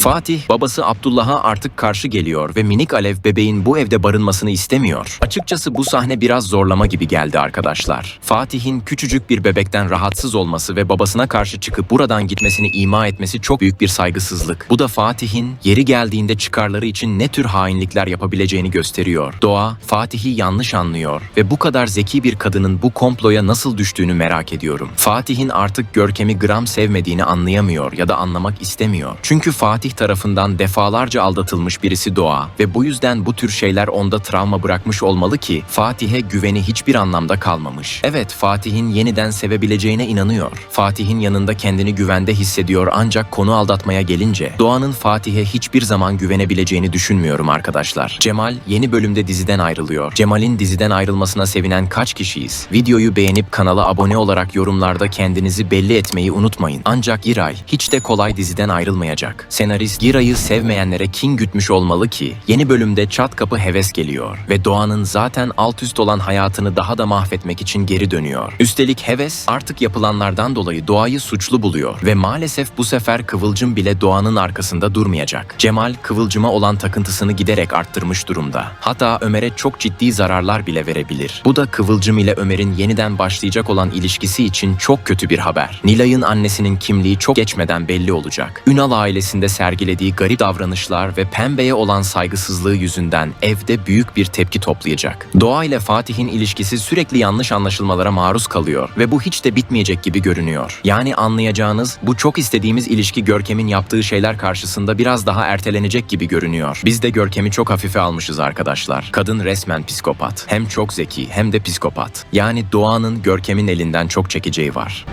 Fatih, babası Abdullah'a artık karşı geliyor ve minik Alev bebeğin bu evde barınmasını istemiyor. Açıkçası bu sahne biraz zorlama gibi geldi arkadaşlar. Fatih'in küçücük bir bebekten rahatsız olması ve babasına karşı çıkıp buradan gitmesini ima etmesi çok büyük bir saygısızlık. Bu da Fatih'in yeri geldiğinde çıkarları için ne tür hainlikler yapabileceğini gösteriyor. Doğa, Fatih'i yanlış anlıyor ve bu kadar zeki bir kadının bu komploya nasıl düştüğünü merak ediyorum. Fatih'in artık Görkem'i gram sevmediğini anlayamıyor ya da anlamak istemiyor. Çünkü Fatih tarafından defalarca aldatılmış birisi Doğa ve bu yüzden bu tür şeyler onda travma bırakmış olmalı ki Fatih'e güveni hiçbir anlamda kalmamış. Evet Fatih'in yeniden sevebileceğine inanıyor. Fatih'in yanında kendini güvende hissediyor ancak konu aldatmaya gelince Doğan'ın Fatih'e hiçbir zaman güvenebileceğini düşünmüyorum arkadaşlar. Cemal yeni bölümde diziden ayrılıyor. Cemal'in diziden ayrılmasına sevinen kaç kişiyiz? Videoyu beğenip kanala abone olarak yorumlarda kendinizi belli etmeyi unutmayın. Ancak Giray hiç de kolay diziden ayrılmayacak. Senarist Giray'ı sevmeyenlere kin gütmüş olmalı ki yeni bölümde çat kapı heves geliyor ve Doğan'ın zaten alt üst olan hayatını daha da mahvetmek için geri dönüyor. Üstelik heves artık yapılanlardan dolayı Doğa'yı suçlu buluyor ve maalesef bu sefer Kıvılcım bile Doğan'ın arkasında durmayacak. Cemal Kıvılcım'a olan takıntısını giderek arttırmış durumda. Hatta Ömer'e çok ciddi zararlar bile verebilir. Bu da Kıvılcım ile Ömer'in yeniden başlayacak olan ilişkisi için çok kötü bir haber. Nilay'ın annesinin kimliği çok geçmeden belli olacak. Ünal ailesinde sergilediği garip davranışlar ve Pembe'ye olan saygısızlığı yüzünden evde büyük bir tepki toplayacak. Doğa ile Fatih'in ilişkisi sürekli yanlış anlaşılmalara maruz kalıyor ve bu hiç de bitmeyecek gibi görünüyor. Yani anlayacağınız bu çok istediğimiz ilişki Görkem'in yaptığı şeyler karşısında biraz daha ertelenecek gibi görünüyor. Biz de Görkem'i çok hafife almışız arkadaşlar. Kadın resmen psikopat. Hem çok zeki hem de psikopat. Yani Doğan'ın Görkem'in elinden çok çekeceği var.